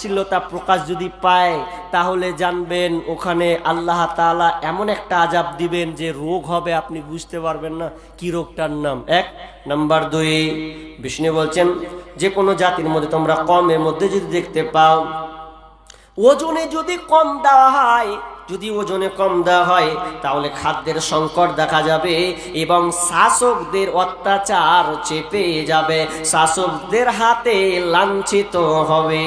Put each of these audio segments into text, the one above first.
শীলতা প্রকাশ যদি পায়, তাহলে জানবেন ওখানে আল্লাহ তালা এমন একটা আজাব দিবেন যে রোগ হবে, আপনি বুঝতে পারবেন না কি রোগটার নাম। এক, নাম্বার দুই, বিষ্ণু বলছেন, যে কোনো জাতির মধ্যে তোমরা কমের মধ্যে যদি দেখতে পাও, ওজনে যদি কম দেওয়া হয় যদি ওজনে কম দেওয়া হয়, তাহলে খাদ্যের সংকট দেখা যাবে এবং শাসকদের অত্যাচার চেপে যাবে। শাসকদের হাতে লাঞ্ছিত হবে।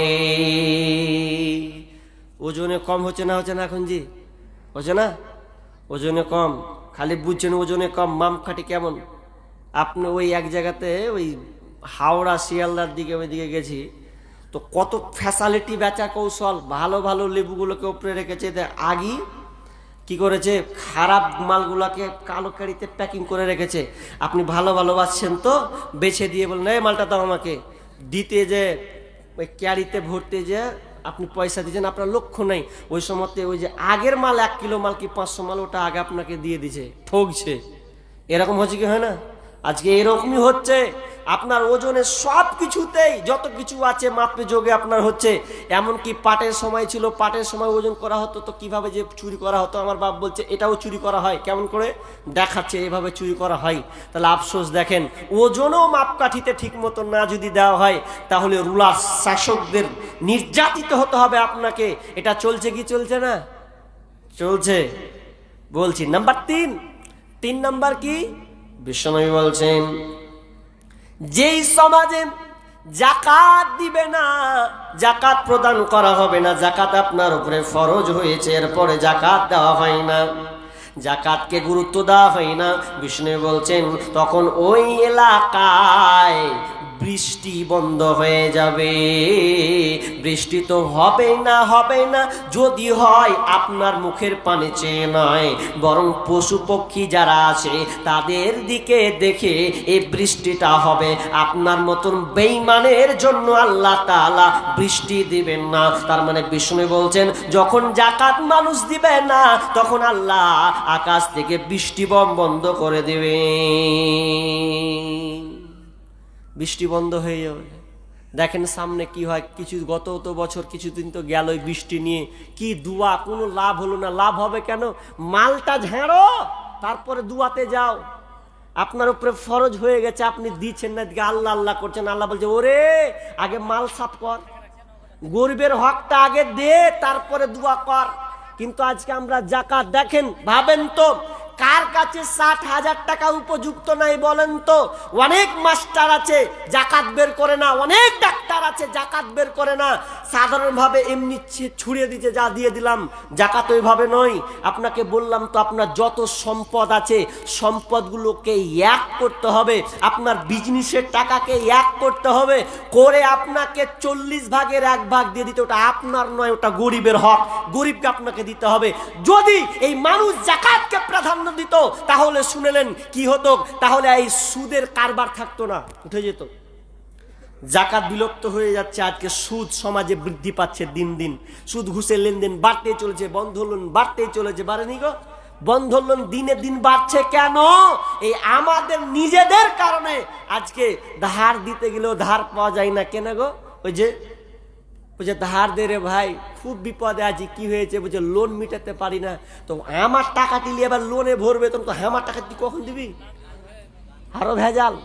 ওজনে কম হচ্ছে না হচ্ছে না এখন জি? হচ্ছে না? ওজনে কম। খালি বুঝছেন ওজনে কম মামখাটি কেমন? আপনি ওই এক জায়গাতে ওই হাওড়া, শিয়ালদার দিকে ওইদিকে গেছি। তো কত ফ্যাসালিটি বেচা কৌশল, ভালো ভালো লেবুগুলোকে উপরে রেখেছে আগি কি করেছে, খারাপ মালগুলোকে কালো কাড়িতে প্যাকিং করে রেখেছে। আপনি ভালো ভালো বাসছেন তো, বেছে দিয়ে বলেন এই মালটা দাও আমাকে। দিতে যে, ওই ক্যারিতে ভরতে যে, আপনি পয়সা দিয়েছেন, আপনার লক্ষ্য নেই। ওই সময়তে ওই যে আগের মাল, এক কিলো মাল কি পাঁচশো মাল, ওটা আগে আপনাকে দিয়ে দিছে ঠকছে এরকম হচ্ছে কি হয় না? আজকে এরকমই হচ্ছে। আপনার ওজনে সব কিছুতেই যত কিছু আছে মাপে যোগে আপনার হচ্ছে। এমনকি পাটের সময় ছিল, পাটের সময় ওজন করা হতো তো কীভাবে যে চুরি করা হতো, আমার বাপ বলছে, এটাও চুরি করা হয়। কেমন করে? দেখাচ্ছে, এভাবে চুরি করা হয়। তাহলে আফসোস দেখেন, ওজনও মাপকাঠিতে ঠিক মতো না যদি দেওয়া হয়, তাহলে রুলার শাসকদের নির্যাতিত হতে হবে আপনাকে। এটা চলছে কি চলছে না? চলছে। বলছি, নাম্বার তিন। তিন নাম্বার কি? বিশ্বনবী বলছেন, যেই সমাজে জাকাত দিবে না, জাকাত প্রদান করা হবে না, জাকাত আপনার উপরে ফরজ হয়েছে, এরপরে জাকাত দেওয়া হয় না, জাকাতকে গুরুত্ব দেওয়া হয় না। বিষ্ণু বলছেন, তখন ওই এলাকায় বৃষ্টি বন্ধ হয়ে যাবে। বৃষ্টি তো হবে না হবে না, যদি হয় আপনার মুখের পানে চেয়ে নয়। বরং পশু পক্ষী যারা আছে, তাদের দিকে দেখে এই বৃষ্টিটা হবে। আপনার মতন বেইমানের জন্য আল্লাহ তাআলা বৃষ্টি দিবেন না। তার মানে বিষ্ণু বলছেন, যখন জাকাত মানুষ দিবে না, তখন আল্লাহ আকাশ থেকে বৃষ্টি বন্ধ করে দেবে বৃষ্টি বন্ধ হয়ে যাবে। দেখেন সামনে কি হয়, কিছু গত তো বছর, কিছুদিন তো গেল ওই বৃষ্টি নিয়ে। কি দুয়া, কোনো লাভ হলো না। লাভ হবে কেন? মালটা ঝেড়ো, তারপরে দুয়াতে যাও। আপনার উপরে ফরজ হয়ে গেছে, আপনি দিচ্ছেন না। এদিকে আল্লাহ আল্লাহ করছেন, আল্লাহ বলছে, ওরে, আগে মাল সাফ কর। গরিবের হকটা আগে দে, তারপরে দুয়া কর। কিন্তু আজকে আমরা জাকাত দেখেন, ভাবেন তো কার কাছে ষাট হাজার টাকা উপযুক্ত নাই বলেন তো? অনেক মাস্টার আছে, জাকাত বের করে না। অনেক ডাক্তার আছে, জাকাত বের করে না। সাধারণভাবে এমনি ছুড়িয়ে দিতে যা দিয়ে দিলাম, জাকাত ওইভাবে নয়। আপনাকে বললাম তো আপনার যত সম্পদ আছে, সম্পদগুলোকে এক করতে হবে। আপনার বিজনেসের টাকাকে এক করতে হবে। করে আপনাকে চল্লিশ ভাগের এক ভাগ দিয়ে দিতে। ওটা আপনার নয়, ওটা গরিবের হক। গরিবকে আপনাকে দিতে হবে। যদি এই মানুষ জাকাতকে প্রাধান্য দিত, তাহলে শুনেলেন কি হতো, তাহলে এই সুদের কারবার থাকতো না, উঠে যেত। জাকাত বিলুপ্ত হয়ে যাচ্ছে, আজকে সুদ সমাজে বৃদ্ধি পাচ্ছে দিন দিন। সুদ ঘুষের লেনদেন বাড়তেই চলেছে বন্ধ লোন বাড়তেই চলেছে, বাড়েনি গো। বন্ধ লোন দিনে দিন বাড়ছে কেন? এই আমাদের নিজেদের কারণে আজকে ধার দিতে গেলেও ধার পাওয়া যায় না, কেন গো? ওই যে বলছে, ধার দে রে ভাই, খুব বিপদে আছি, কি হয়েছে? বলছে, লোন মিটাতে পারি না। তো আমার টাকা দিলে, এবার লোনে ভরবে, তখন তো আমার টাকা তুই কখন দিবি? আরও ভেজাল।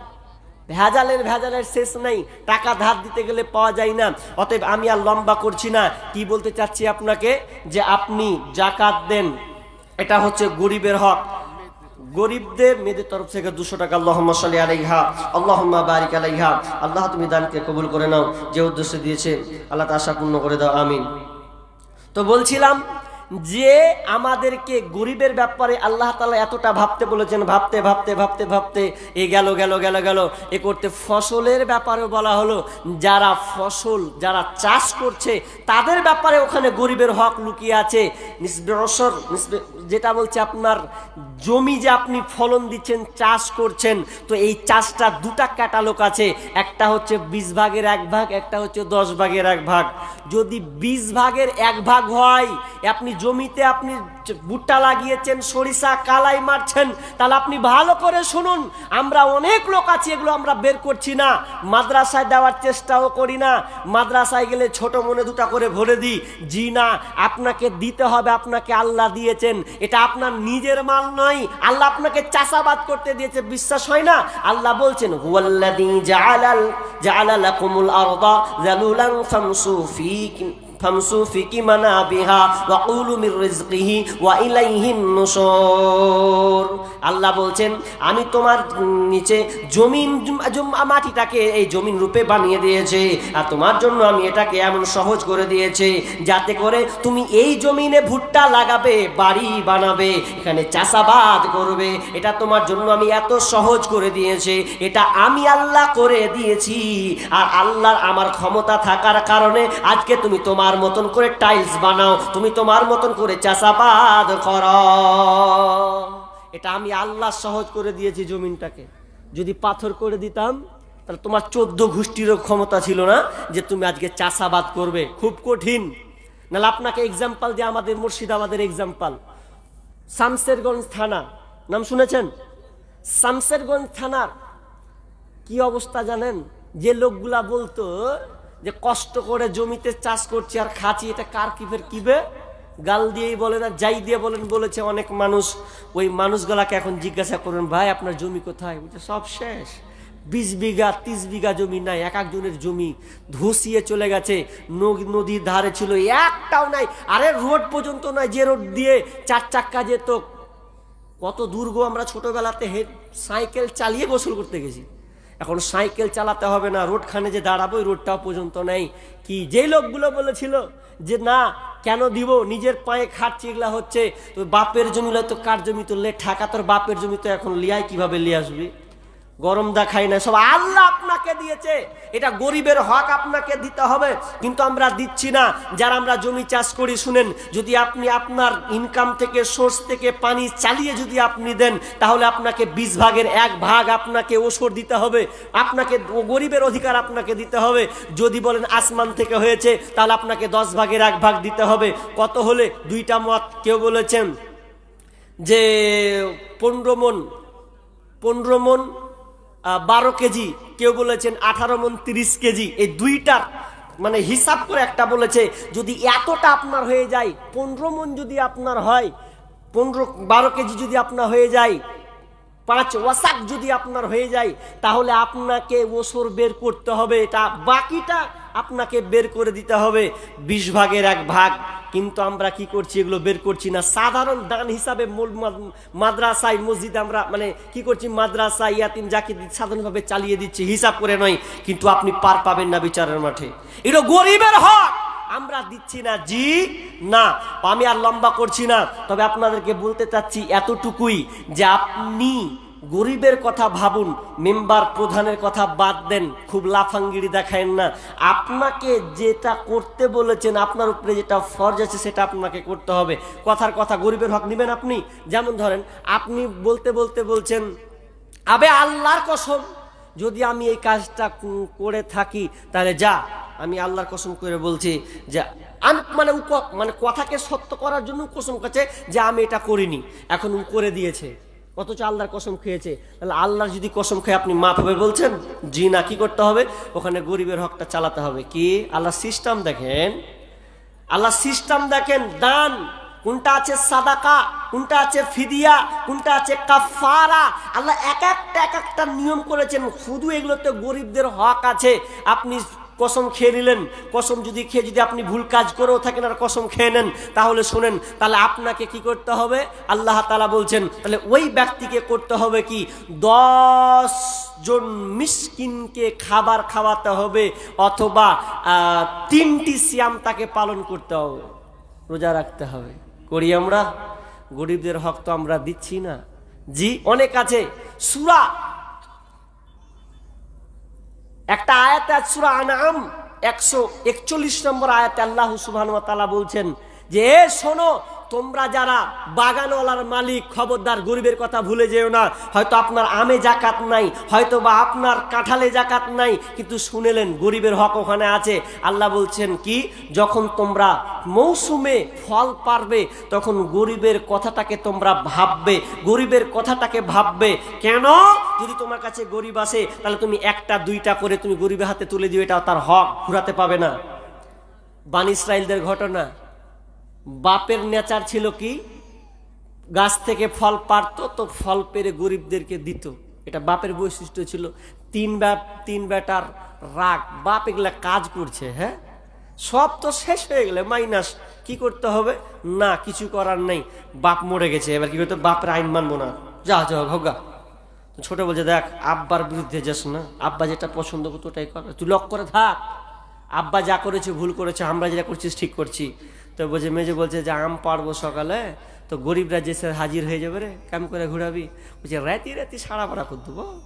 ভেজালের ভেজালের শেষ নেই। টাকা ধার দিতে গেলে পাওয়া যায় না। অতএব আমি আর লম্বা করছি না। কি বলতে চাচ্ছি আপনাকে? যে আপনি জাকাত দেন। এটা হচ্ছে গরিবের হক। গরিবদের মেয়েদের তরফ থেকে দুশো টাকা আল্লাহ সালি আলাইহা আল্লাহ বারিক আলাইহা। আল্লাহ, তুমি দানকে কবুল করে নাও, যে উদ্দেশ্য দিয়েছে, আল্লাহ তা আশা পূর্ণ করে দাও, আমিন। তো বলছিলাম যে আমাদেরকে গরিবের ব্যাপারে আল্লাহ তালা এতটা ভাবতে বলেছেন, ভাবতে ভাবতে ভাবতে ভাবতে, এ গেল গেল গেল গেল, এ করতে ফসলের ব্যাপারেও বলা হলো, যারা ফসল, যারা চাষ করছে, তাদের ব্যাপারে ওখানে গরিবের হক লুকিয়ে আছে। নিসবে রসর যেটা বলছে আপনার, জমি যে আপনি ফলন দিচ্ছেন, চাষ করছেন, তো এই চাষটা দুটা ক্যাটালগ আছে, একটা হচ্ছে বিশ ভাগের এক ভাগ, একটা হচ্ছে দশ ভাগের এক ভাগ। যদি বিশ ভাগের এক ভাগ হয়, আপনি জমিতে আপনি ভুট্টা লাগিয়েছেন, সরিষা, কালাই মারছেন, তাহলে আপনি ভালো করে শুনুন। আমরা অনেক লোক আছি, এগুলো আমরা বের করছি না। মাদ্রাসায় দেওয়ার চেষ্টাও করি না। মাদ্রাসায় গেলে ছোট মনে দুটা করে ভরে দিই। জি না, আপনাকে দিতে হবে, আপনাকে আল্লাহ দিয়েছেন। এটা আপনার নিজের মাল নয়, আল্লাহ আপনাকে চাষাবাদ করতে দিয়েছে, বিশ্বাস হয় না? আল্লাহ বলছেন, হুয়াল্লাযী জাআলাল, জাআলা লাকুমুল আরদা ফামসু ফি আল্লাহ বলছেন, আমি তোমার নিচে জমিন জুম- জুম- মাটিটাকে এই জমিন রূপে বানিয়ে দিয়েছে আর তোমার জন্য আমি এটাকে এমন সহজ করে দিয়েছে যাতে করে তুমি এই জমিনে ভুট্টা লাগাবে, বাড়ি বানাবে, এখানে চাষাবাদ করবে। এটা তোমার জন্য আমি এত সহজ করে দিয়েছে। এটা আমি আল্লাহ করে দিয়েছি। আর আল্লাহর আমার ক্ষমতা থাকার কারণে আজকে তুমি তোমার মতন করে টাইলস বানাও, তুমি তোমার মতন করে চাষাবাদ করো। এটা আমি আল্লাহ সহজ করে দিয়েছি জমিনটাকে। যদি পাথর করে দিতাম, তাহলে তোমার চোদ্দ গোষ্ঠীরও ক্ষমতা ছিল না যে তুমি আজকে চাষাবাদ করবে। খুব কঠিন। নাহলে আপনাকে এক্সাম্পল দিয়ে আমাদের মুর্শিদাবাদের এক্সাম্পল শামসেরগঞ্জ থানা। নাম শুনেছেন? শামসেরগঞ্জ থানার কি অবস্থা জানেন? যে লোকগুলা বলতো যে কষ্ট করে জমিতে চাষ করছি আর খাচ্ছি, এটা কার কিফের কিবে? গাল দিয়েই বলেন আর যাই দিয়ে বলেন, বলেছে অনেক মানুষ। ওই মানুষগুলাকে এখন জিজ্ঞাসা করুন, ভাই, আপনার জমি কোথায়? বলছে, সব শেষ। বিশ বিঘা, তিরিশ বিঘা জমি নাই, এক একজনের জমি ধসিয়ে চলে গেছে। নদ- নদীর ধারে ছিল, একটাও নাই। আরে রোড পর্যন্ত নয়, যে রোড দিয়ে চার চাক্কা যেত। কত দুর্গ আমরা ছোটবেলাতে হেড সাইকেল চালিয়ে গোসল করতে গেছি। এখন সাইকেল চালাতে হবে না, রোডখানে যে দাঁড়াবো রোডটাও পর্যন্ত নেই। কি যেই লোকগুলো বলেছিল যে, না, কেন দিব? নিজের পায়ে খাটছি, এগুলা হচ্ছে। তো বাপের জমি তো কার জমি? তো লে, ঠাকা তোর বাপের জমি তো এখন লিয়ায়, কীভাবে লিয়ে আসবি? গরম দেখাই না সব আল্লাহ আপনাকে দিয়েছে। এটা গরিবের হক আপনাকে দিতে হবে। কিন্তু আমরা দিচ্ছি না। যারা আমরা জমি চাষ করি, শুনেন, যদি আপনি আপনার ইনকাম থেকে সোর্স থেকে পানি চালিয়ে যদি আপনি দেন, তাহলে আপনাকে বিশ ভাগের এক ভাগ আপনাকে ওষুধ দিতে হবে। আপনাকে গরিবের অধিকার আপনাকে দিতে হবে। যদি বলেন আসমান থেকে হয়েছে, তাহলে আপনাকে দশ ভাগের এক ভাগ দিতে হবে। কত হলে? দুইটা মত কেউ বলেছেন যে পনেরো মন পনেরো মন বারো কেজি। কেউ বলেছেন আঠারো মন তিরিশ কেজি। এই দুইটার মানে হিসাব করে একটা বলেছে, যদি এতটা আপনার হয়ে যায়, পনেরো মন যদি আপনার হয়, পনেরো, বারো কেজি যদি আপনার হয়ে যায়, পাঁচ ওয়াসাক যদি আপনার হয়ে যায়, তাহলে আপনাকে ওসর বের করতে হবে। এটা বাকিটা আপনাকে বের করে দিতে হবে বিশ ভাগের এক ভাগ। কিন্তু আমরা কি করছি? এগুলো বের করছি না। সাধারণ দান হিসাবে মূল মাদ্রাসায়, মসজিদে আমরা মানে কি করছি? মাদ্রাসা, ইয়াতিম যাকে সাধারণভাবে চালিয়ে দিচ্ছি, হিসাব করে নয়, কিন্তু আপনি পার পাবেন না বিচারের মাঠে। এটা গরিবের হক। আমরা দিচ্ছি না, জি, না। আমি আর লম্বা করছি না। তবে আপনাদেরকে বলতে চাচ্ছি এতটুকুই যে আপনি গরিবের কথা ভাবুন, মেম্বার প্রধানের কথা বাদ দেন, খুব লাফাঙ্গিরি দেখায়েন না। আপনাকে যেটা করতে বলেছেন, আপনার উপরে যেটা ফরজ আছে, সেটা আপনাকে করতে হবে। কথার কথা গরিবের হক নেবেন আপনি? যেমন ধরেন, আপনি বলতে বলতে বলছেন, আবে আল্লাহর কসম, যদি আমি এই কাজটা করে থাকি, তাহলে যা, আমি আল্লাহর কসম করে বলছি যে মানে মানে কথাকে সত্য করার জন্য কসম করছে যে, আমি এটা করিনি, এখন উ করে দিয়েছে। অথচ আল্লাহর কসম খেয়েছে। তাহলে আল্লাহর যদি কসম খেয়ে আপনি মাফ হবে বলছেন জি না কি করতে হবে? ওখানে গরিবের হকটা চালাতে হবে। কি? আল্লাহ সিস্টেম দেখেন। আল্লাহ সিস্টেম দেখেন, দান। কোনটা আছে সাদাকা, কোনটা আছে ফিদিয়া, কোনটা আছে কাফারা আল্লাহ এক একটা এক একটা নিয়ম করেছেন। শুধু এগুলোতে গরিবদের হক আছে। আপনি কসম খেয়ে নিলেন, কসম যদি খেয়ে যদি আপনি ভুল কাজ করেও থাকেন আর কসম খেয়ে নেন, তাহলে শোনেন, তাহলে আপনাকে কি করতে হবে? আল্লাহ তালা বলছেন, তাহলে ওই ব্যক্তিকে করতে হবে কি? দশ জন মিসকিনকে খাবার খাওয়াতে হবে অথবা তিনটি সিয়াম তাকে পালন করতে হবে। রোজা রাখতে হবে। করি আমরা? গরিবদের হক তো আমরা দিচ্ছি না। জি, অনেক আছে। সুরা একটা আয়াত সূরা আনাম একশো একচল্লিশ নম্বর আয়াত আল্লাহ সুবাহ বলছেন যে শোনো তোমরা যারা বাগানওয়ালার মালিক, খবরদার, গরিবের কথা ভুলে যেও না। হয়তো আপনার আমে জাকাত নাই, হয়তো বা আপনার কাঁঠালে জাকাত নাই, কিন্তু শুনেলেন গরিবের হক ওখানে আছে। আল্লাহ বলছেন কি, যখন তোমরা মৌসুমে ফল পারবে, তখন গরিবের কথাটাকে তোমরা ভাববে, গরিবের কথাটাকে ভাববে। কেন? যদি তোমার কাছে গরিব আসে, তাহলে তুমি একটা, দুইটা করে তুমি গরিবের হাতে তুলে দিও এটা তার হক, ঘুরাতে পাবে না। বান ইসরায়েলদের ঘটনা। বাপের নেচার ছিল কি? গাছ থেকে ফল পারতো, তো ফল পেরে গরিবদেরকে দিত। এটা বাপের বৈশিষ্ট্য ছিল। তিন ব্যাপ তিন বেটার রাগ। বাপ এগুলা কাজ করছে হ্যাঁ? সব তো শেষ হয়ে গেলে মাইনাস। কি করতে হবে? না, কিছু করার নেই। বাপ মরে গেছে, এবার কি করতে বাপের আইন মানবো না। যা যা হোগা ছোট বলছে, দেখ, আব্বার বিরুদ্ধে যাস না। আব্বা যেটা পছন্দ করতো, ওটাই কর। তুই লক করে থাক। আব্বা যা করেছে, ভুল করেছে, আমরা যেটা করছি, ঠিক করছি। তো বলছে, মেজে বলছে, যে আম পারব সকালে, তো গরিবরা যে সে হাজির হয়ে যাবে রে কেম করে ঘুরাবি? বলছে, রাতি রাতি সারা পাড়া করে দেবো।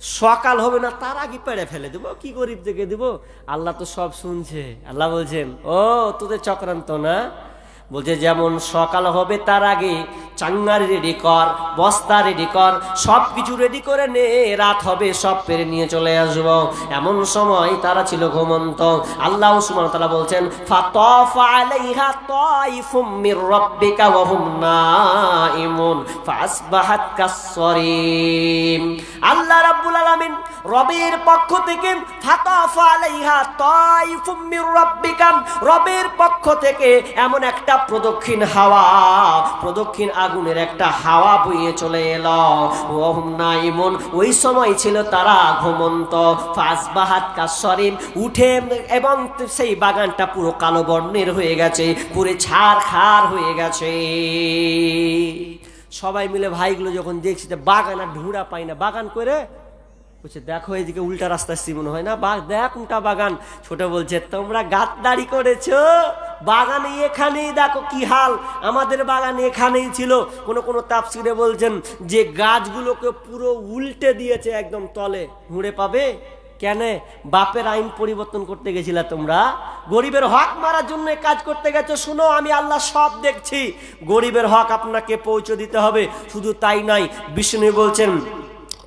সকাল হবে না, তার আগে পেড়ে ফেলে দেবো, কি গরিব দেখে দেবো? আল্লাহ তো সব শুনছে। আল্লাহ বলছেন, ও, তোদের চক্রান্ত না? বলছে, যেমন সকাল হবে তার আগে চাঙ্গারি রেডি কর, বস্তা রেডি কর সব কিছু রেডি করে নে, রাত হবে, সব পেরে নিয়ে চলে আসব। এমন সময় তারা ছিল ঘুমন্ত। আল্লাহ ওয়া তাআলা বলছেন আল্লাহ রাব্বুল আলামিন রবের পক্ষ থেকে, ফাতাফা আলাইহা তাইফুম মির রাব্বিকা, রবের পক্ষ থেকে এমন একটা প্রদক্ষিণ হাওয়া, প্রদক্ষিণ আগুনের একটা হাওয়া বইয়ে চলে এলো। নাইমুন ওই সময় ছিল তারা ঘুমন্ত। ফাসবাহাত কাসরিম উঠে এবং সেই বাগানটা পুরো কালো বর্ণের হয়ে গেছে, পুরো ছাড় খার হয়ে গেছে। সবাই মিলে ভাইগুলো যখন দেখছি যে বাগান আর ঢুঁড়া পাই না, বাগান করে বলছে, দেখো এদিকে উল্টা রাস্তা আসছি মনে হয় না? বা, দেখ উল্টা বাগান। ছোট বলছে, তোমরা গাদ্দারি করেছ? বাগানে এখানেই দেখো কি হাল। আমাদের বাগান এখানেই ছিল। কোনো কোনো তাপসিরে বলছেন যে, গাছগুলোকে পুরো উল্টে দিয়েছে একদম তলে। হুঁড়ে পাবে? কেন? বাপের আইন পরিবর্তন করতে গেছিলা তোমরা? গরিবের হক মারার জন্য কাজ করতে গেছো। শুনো, আমি আল্লাহ সব দেখছি। গরিবের হক আপনাকে পৌঁছে দিতে হবে। শুধু তাই নাই বিষ্ণু বলছেন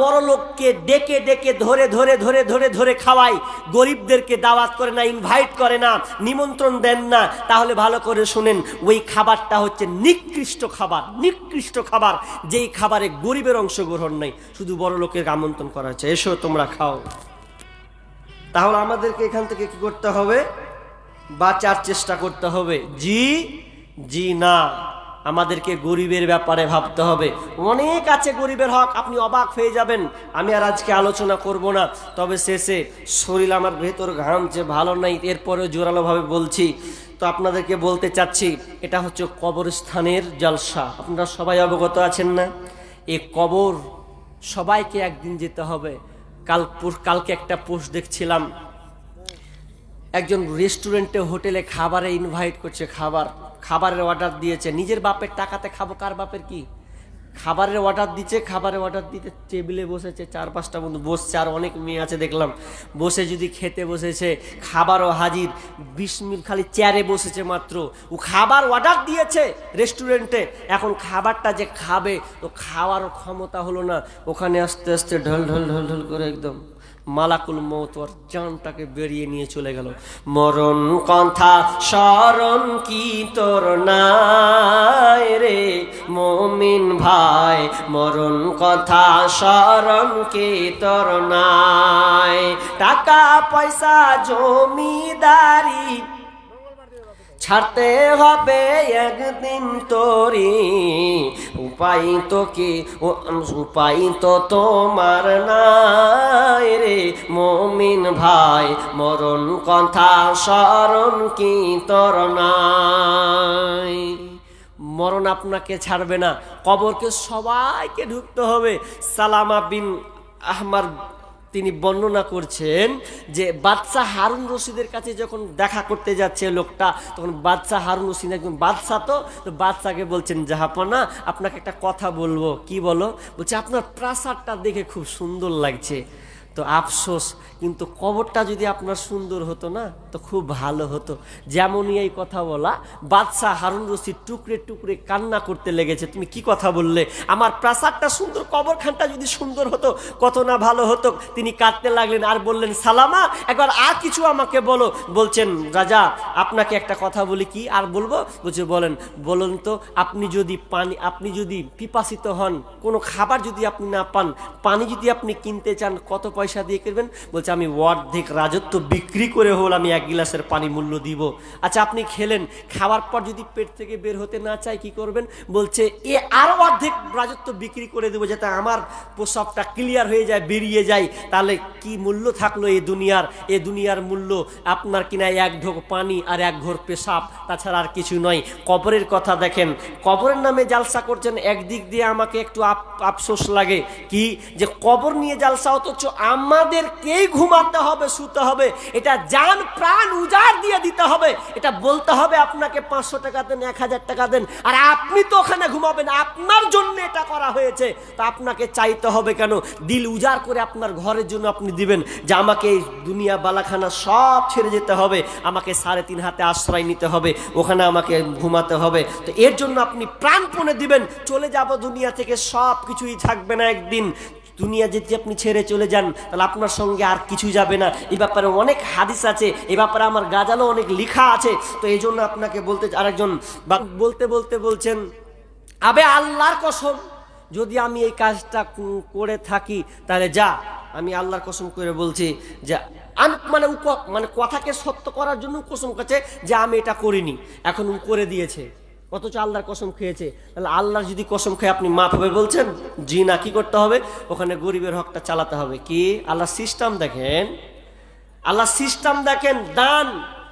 বড় লোককে ডেকে ডেকে ধরে ধরে ধরে ধরে ধরে খাওয়ায় গরিবদেরকে দাওয়াত করে না ইনভাইট করে না, নিমন্ত্রণ দেন না। তাহলে ভালো করে শুনেন, ওই খাবারটা হচ্ছে নিকৃষ্ট খাবার নিকৃষ্ট খাবার, যেই খাবারে গরিবের অংশগ্রহণ নেই। শুধু বড় লোকের আমন্ত্রণ করা হচ্ছে। এসো, তোমরা খাও। তাহলে আমাদেরকে এখান থেকে কি করতে হবে? বাঁচার চেষ্টা করতে হবে। জি জি না। আমাদেরকে গরিবের ব্যাপারে ভাবতে হবে। অনেক আছে গরিবের হক, আপনি অবাক হয়ে যাবেন। আমি আর আজকে আলোচনা করব না, তবে শেষে শরীর আমার ভেতর ঘামছে ভালো নাই, এরপরেও জোরালোভাবে বলছি। তো আপনাদেরকে বলতে চাচ্ছি, এটা হচ্ছে কবরস্থানের জলসা। আপনারা সবাই অবগত আছেন না? এ কবর সবাইকে একদিন যেতে হবে। কাল কালকে একটা পোস্ট দেখছিলাম। একজন রেস্টুরেন্টে হোটেলে খাবারে ইনভাইট করছে খাবার। খাবারের অর্ডার দিয়েছে। নিজের বাপের টাকাতে খাব, কার বাপের কি? খাবারের অর্ডার দিচ্ছে, খাবারের অর্ডার দিতে টেবিলে বসেছে, চার পাঁচটা বন্ধু বসছে, আর অনেক মেয়ে আছে দেখলাম। বসে যদি খেতে বসেছে, খাবারও হাজির। বিশ মিনিট খালি চেয়ারে বসেছে মাত্র। ও খাবার অর্ডার দিয়েছে রেস্টুরেন্টে এখন খাবারটা যে খাবে, তো খাওয়ার ক্ষমতা হলো না। ওখানে আস্তে আস্তে ঢল ঢল ঢল ঢল করে একদম মালাকুল মত ওর জানটাকে বেরিয়ে নিয়ে চলে গেল। মরণ কথা স্মরণ কি তোর নাই রে মমিন ভাই? মরণ কথা স্মরণ কি তোর নাই? টাকা, পয়সা, জমিদারি ছাড়তে হবে একদিন তোরি। উপায় তো কি? উপায় তো তোমার নাই রে মমিন ভাই। মরণ কথা স্মরণ কি তোর নাই? মরণ আপনাকে ছাড়বে না, কবরকে সবাইকে ঢুকতে হবে। সালামা বিন আহমার তিনি বর্ণনা করছেন যে বাদশাহ হারুন রশিদের কাছে যখন দেখা করতে যাচ্ছে লোকটা, তখন বাদশাহ হারুন রশিদ একজন বাদশাহ তো তো বাদশাকে বলছেন, জাহাপনা, আপনাকে একটা কথা বলব। কি বলো? বলছে, আপনার প্রাসাদটা দেখে খুব সুন্দর লাগছে। তো আফসোস কিন্তু কবরটা যদি আপনার সুন্দর হতো না, তো খুব ভালো হতো। যেমনই এই কথা বলা, বাদশাহ হারুন রশিদ টুকরে টুকরে কান্না করতে লেগেছে। তুমি কি কথা বললে? আমার প্রাসাদটা সুন্দর, কবরখানটা যদি সুন্দর হতো, কত না ভালো হতো। তিনি কাঁদতে লাগলেন আর বললেন, সালামা, একবার আর কিছু আমাকে বলো। বলছেন, রাজা, আপনাকে একটা কথা বলি, কি আর বলব? বলছে, বলেন, বলুন তো, আপনি যদি পানি, আপনি যদি পিপাসিত হন, কোনো খাবার যদি আপনি না পান, পানি যদি আপনি কিনতে চান, কত পয়সা দিয়ে কিনবেন? বলছে আমি অর্ধেক রাজত্ব বিক্রি করে হল, আমি এক গিলাসের পানি মূল্য দিব। আচ্ছা আপনি খেলেন, খাওয়ার পর যদি পেট থেকে বের হতে না চায়, কি করবেন? বলছে, এ আরও অর্ধেক রাজত্ব বিক্রি করে দেবো যাতে আমার প্রসবটা ক্লিয়ার হয়ে যায়, বেরিয়ে যায়। তাহলে কি মূল্য থাকল এ দুনিয়ার? এ দুনিয়ার মূল্য আপনার কিনা এক ঢোক পানি আর এক ঘোর পেশাব, তাছাড়া আর কিছু নয়। কবরের কথা দেখেন, কবরের নামে জালসা করছেন, একদিক দিয়ে আমাকে একটু আফসোস লাগে। কি? যে কবর নিয়ে জালসা, অথচ আমাদেরকেই ঘুমাতে হবে, শুতে হবে, এটা যান প্রাণ উজাড় দিয়ে দিতে হবে, এটা বলতে হবে আপনাকে পাঁচশো টাকা দেন, এক হাজার টাকা দেন, আর আপনি তো ওখানে ঘুমাবেন, আপনার জন্য এটা করা হয়েছে। তা আপনাকে চাইতে হবে কেন? দিল উজাড় করে আপনার ঘরের জন্য আপনি দিবেন, যে আমাকে এই দুনিয়া বালাখানা সব ছেড়ে যেতে হবে, আমাকে সাড়ে তিন হাতে আশ্রয় নিতে হবে, ওখানে আমাকে ঘুমাতে হবে। তো এর জন্য আপনি প্রাণপণে দিবেন, চলে যাব দুনিয়া থেকে সব কিছুই থাকবে না একদিন। দুনিয়া যদি আপনি ছেড়ে চলে যান, তাহলে আপনার সঙ্গে আর কিছু যাবে না। এই ব্যাপারে অনেক হাদিস আছে, এ ব্যাপারে আমার গাজালো অনেক লেখা আছে। তো এই জন্য আপনাকে বলতে আরেকজন বলতে বলতে বলছেন, আবে আল্লাহর কসম, যদি আমি এই কাজটা করে থাকি, তাহলে যা, আমি আল্লাহর কসম করে বলছি যে আমি মানে মানে কথাকে সত্য করার জন্য কসম করছে যে আমি এটা করিনি, এখন করে দিয়েছে। অথচ আল্লাহর কসম খেয়েছে। তাহলে আল্লাহর যদি কসম খেয়ে আপনি মাফ হবে বলছেন, জি না, কি করতে হবে? ওখানে গরিবের হকটা চালাতে হবে। কি? আল্লাহ সিস্টেম দেখেন। আল্লাহ সিস্টেম দেখেন, দান।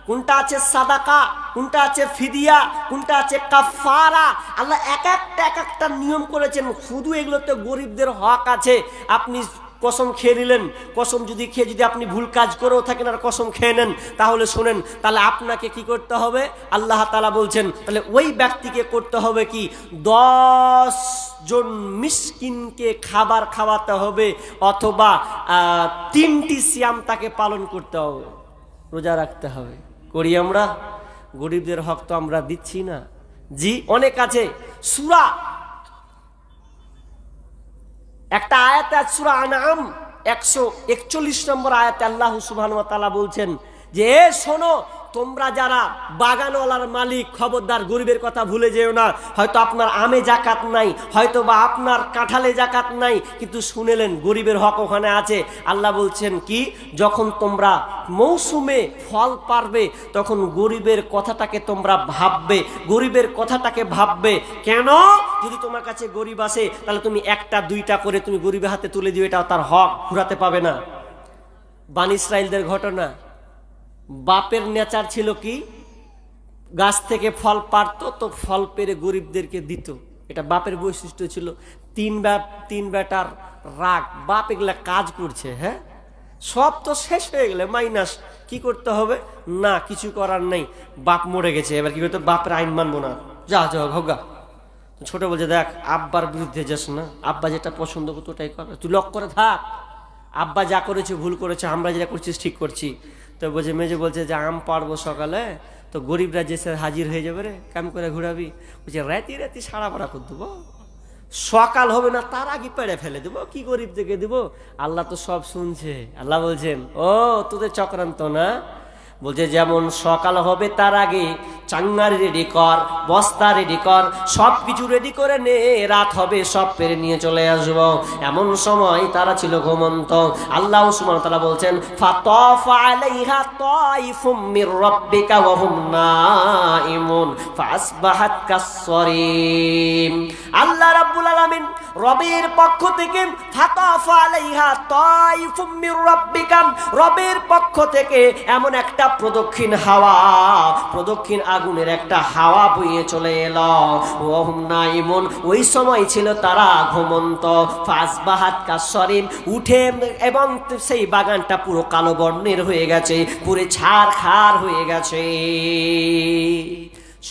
কোনটা আছে সাদাকা, কোনটা আছে ফিদিয়া, কোনটা আছে কাফারা আল্লাহ এক একটা এক একটা নিয়ম করেছেন। শুধু এগুলোতে গরিবদের হক আছে। আপনি কসম খেয়ে নিলেন, কসম যদি খেয়ে যদি আপনি ভুল কাজ করেও থাকেন আর কসম খেয়ে নেন, তাহলে শোনেন, তাহলে আপনাকে কি করতে হবে? আল্লাহ তালা বলছেন, তাহলে ওই ব্যক্তিকে করতে হবে কি? দশ জন মিসকিনকে খাবার খাওয়াতে হবে অথবা তিনটি সিয়াম তাকে পালন করতে হবে। রোজা রাখতে হবে। করি আমরা? গরিবদের হক তো আমরা দিচ্ছি না। জি, অনেক আছে। সুরা একটা আয়াত সূরা আনাম একশো একচল্লিশ নম্বর আয়াত আল্লাহ সুবাহ বলছেন যে শোনো, তোমরা যারা বাগানওয়ালার মালিক, খবরদার, গরিবের কথা ভুলে যেও না। হয়তো আপনার আমে জাকাত নাই হয়তো বা আপনার কাঁঠালে জাকাত নাই, কিন্তু শুনেলেন গরিবের হক ওখানে আছে। আল্লাহ বলছেন, কি? যখন তোমরা মৌসুমে ফল পারবে, তখন গরিবের কথাটাকে তোমরা ভাববে, গরিবের কথাটাকে ভাববে। কেন? যদি তোমার কাছে গরিব আসে, তাহলে তুমি একটা, দুইটা করে তুমি গরিবের হাতে তুলে দিও এটা তার হক, ঘুরাতে পাবে না। বান ইসরায়েলদের ঘটনা বাপের নেচার ছিল কি? গাছ থেকে ফল পারতো, তো ফল পেরে গরিবদেরকে দিত। এটা বাপের বৈশিষ্ট্য ছিল। তিন ব্যাপ তিন বেটার রাগ। বাপ এগুলা কাজ করছে হ্যাঁ? সব তো শেষ হয়ে গেলে মাইনাস। কি করতে হবে? না, কিছু করার নেই। বাপ মরে গেছে, এবার কি করতে বাপের আইন মানবো না। যা যা হোগা ছোট বলছে, দেখ, আব্বার বিরুদ্ধে যাস না। আব্বা যেটা পছন্দ করতো ওটাই কর। তুই লক করে থাক। আব্বা যা করেছে, ভুল করেছে, আমরা যেটা করছিস ঠিক করছি। তো বলছে, মেজে বলছে যে, আম পারব সকালে, তো গরিবরা যে স্যার হাজির হয়ে যাবে রে, কেমন করে ঘুরাবি? বলছে, রাতি রাতি সারা পাড়া করে দেবো। সকাল হবে না, তার আগে পেড়ে ফেলে দেবো, কি গরিব থেকে দেবো? আল্লাহ তো সব শুনছে। আল্লাহ বলছেন, ও, তোদের চক্রান্ত না? বলছে, যেমন সকাল হবে তার আগে চাঙ্গারি রেডি কর, বস্তা রেডি কর সব কিছু রেডি করে নে, রাত হবে, সব পেরে নিয়ে চলে আসব। এমন সময় তারা ছিল ঘুমন্ত। আল্লাহ ওয়া তাআলা বলছেন রাব্বিকা আল্লাহ রাব্বুল আলামিন রবের পক্ষ থেকে, ফাতাফা আলাইহা তাইফুম মির রাব্বিকাম রবের পক্ষ থেকে এমন একটা প্রদক্ষিণ হাওয়া, প্রদক্ষিণ আগুনের একটা হাওয়া বইয়ে চলে এলো। ওহম নাইমুন, ওই সময় ছিল তারা ঘুমন্ত। ফাসবাহাত কাসসরিম উঠে এবং সেই বাগানটা পুরো কালো বর্ণের হয়ে গেছে, পুরো ছাড় খার হয়ে গেছে।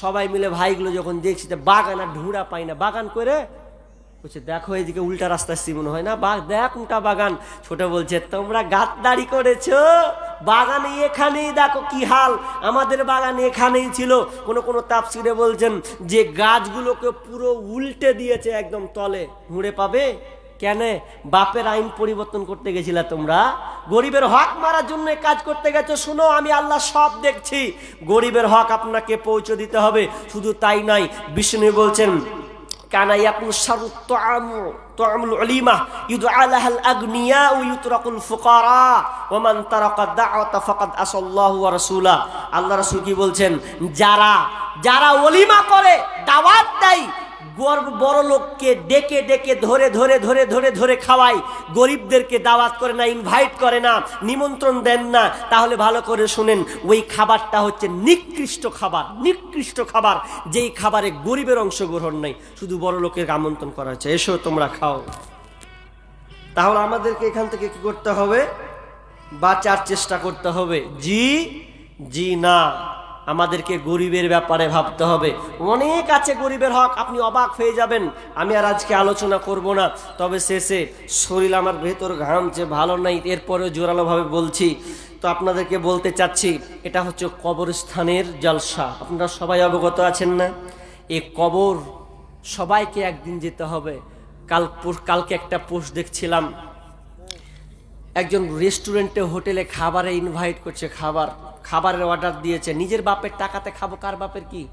সবাই মিলে ভাইগুলো যখন দেখছি বাগান আর ঢুঁড়া পাই না, বাগান করে বলছে, দেখো এইদিকে উল্টা রাস্তা আসছি মনে হয় না? বাঘ, দেখ উল্টা বাগান। ছোট বলছে, তোমরা গাদ্দারি করেছ? বাগানে এখানেই দেখো কি হাল। আমাদের বাগান এখানেই ছিল। কোন কোন তাপসিরে বলছেন যে, গাছগুলোকে পুরো উল্টে দিয়েছে একদম তলে। হুঁড়ে পাবে? কেন? বাপের আইন পরিবর্তন করতে গেছিলা তোমরা? গরিবের হক মারার জন্য কাজ করতে গেছো। শুনো, আমি আল্লাহ সব দেখছি। গরিবের হক আপনাকে পৌঁছে দিতে হবে। শুধু তাই নয়, বিষ্ণু বলছেন কানা ইয়াকুল শারু তুআমু, তুআমুল উলিমা, ইউদআ লাহাল আগনিয়া ও ইউতরাকুল ফুকারা ওয়া মান তারাকা দাওয়াতা ফাকাদ আসাল্লাহু ওয়া রাসূলা কি বলছেন? যারা যারা ওলিমা করে, দাওয়াত দেয় বড় লোককে ডেকে ডেকে ধরে ধরে ধরে ধরে ধরে খাওয়াই গরিবদেরকে দাওয়াত করে না ইনভাইট করে না, নিমন্ত্রণ দেন না। তাহলে ভালো করে শুনেন, ওই খাবারটা হচ্ছে নিকৃষ্ট খাবার নিকৃষ্ট খাবার, যেই খাবারে গরিবের অংশগ্রহণ নেই। শুধু বড় লোকের আমন্ত্রণ করা হচ্ছে। এসো, তোমরা খাও। তাহলে আমাদেরকে এখান থেকে কি করতে হবে? বাঁচার চেষ্টা করতে হবে। জি জি না। আমাদেরকে গরিবের ব্যাপারে ভাবতে হবে। অনেক আছে গরিবের হক, আপনি অবাক হয়ে যাবেন। আমি আর আজকে আলোচনা করব না, তবে শেষে শরীর আমার ভেতর ঘামছে ভালো নাই, এরপরেও জোরালোভাবে বলছি। তো আপনাদেরকে বলতে চাচ্ছি, এটা হচ্ছে কবরস্থানের জলসা। আপনারা সবাই অবগত আছেন না? এ কবর সবাইকে একদিন যেতে হবে। কাল কালকে একটা পোস্ট দেখছিলাম। একজন রেস্টুরেন্টে হোটেলে খাবারে ইনভাইট করছে খাবার। খাবারের অর্ডার দিয়েছে। নিজের বাপের টাকাতে খাব, কার বাপের কি?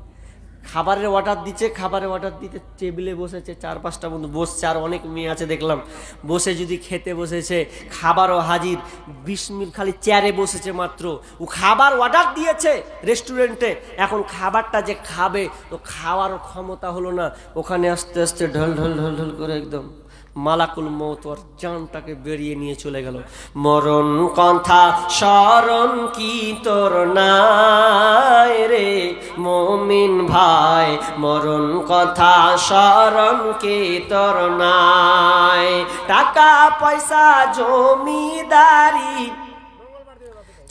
খাবারের অর্ডার দিচ্ছে, খাবারের অর্ডার দিতে টেবিলে বসেছে, চার পাঁচটা বন্ধু। বসছে আর অনেক মেয়ে আছে, দেখলাম। বসে যদি খেতে বসেছে, খাবারও হাজির। বিশ মিনিট খালি চেয়ারে বসেছে মাত্র। ও খাবার অর্ডার দিয়েছে রেস্টুরেন্টে এখন খাবারটা যে খাবে, তো খাওয়ারও ক্ষমতা হলো না। ওখানে আস্তে আস্তে ঢল ঢল ঢল ঢল করে একদম মালাকুল মৌত ওর জানটাকে বেরিয়ে নিয়ে চলে গেল। মরণ কথা স্মরণ কি তোর নাই রে মমিন ভাই? মরণ কথা স্মরণ কি তোর নাই? টাকা, পয়সা, জমিদারি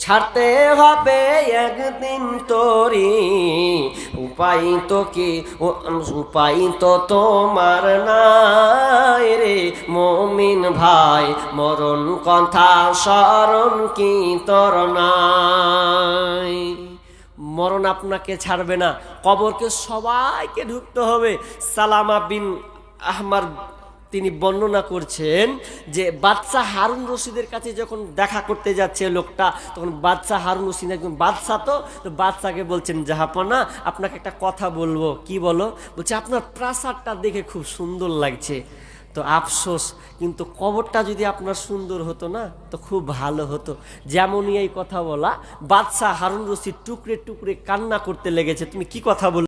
ছাড়তে হবে একদিন তোরি। উপায় তো কি? উপায় তো তোমার নাই রে মমিন ভাই। মরণ কথা স্মরণ কি তোর নাই? মরণ আপনাকে ছাড়বে না, কবরকে সবাইকে ঢুকতে হবে। সালামা বিন আহমার তিনি বর্ণনা করছেন যে বাদশাহ হারুন রশিদের কাছে যখন দেখা করতে যাচ্ছে লোকটা, তখন বাদশাহ হারুন রশিদ একজন বাদশাহ তো তো বাদশাকে বলছেন, জাহাপনা, আপনাকে একটা কথা বলব। কি বলো? বলছে, আপনার প্রাসাদটা দেখে খুব সুন্দর লাগছে। তো আফসোস, কিন্তু কবরটা যদি আপনার সুন্দর হতো না, তো খুব ভালো হতো। যেমনই এই কথা বলা, বাদশাহ হারুন রশিদ টুকরে টুকরে কান্না করতে লেগেছে। তুমি কি কথা বল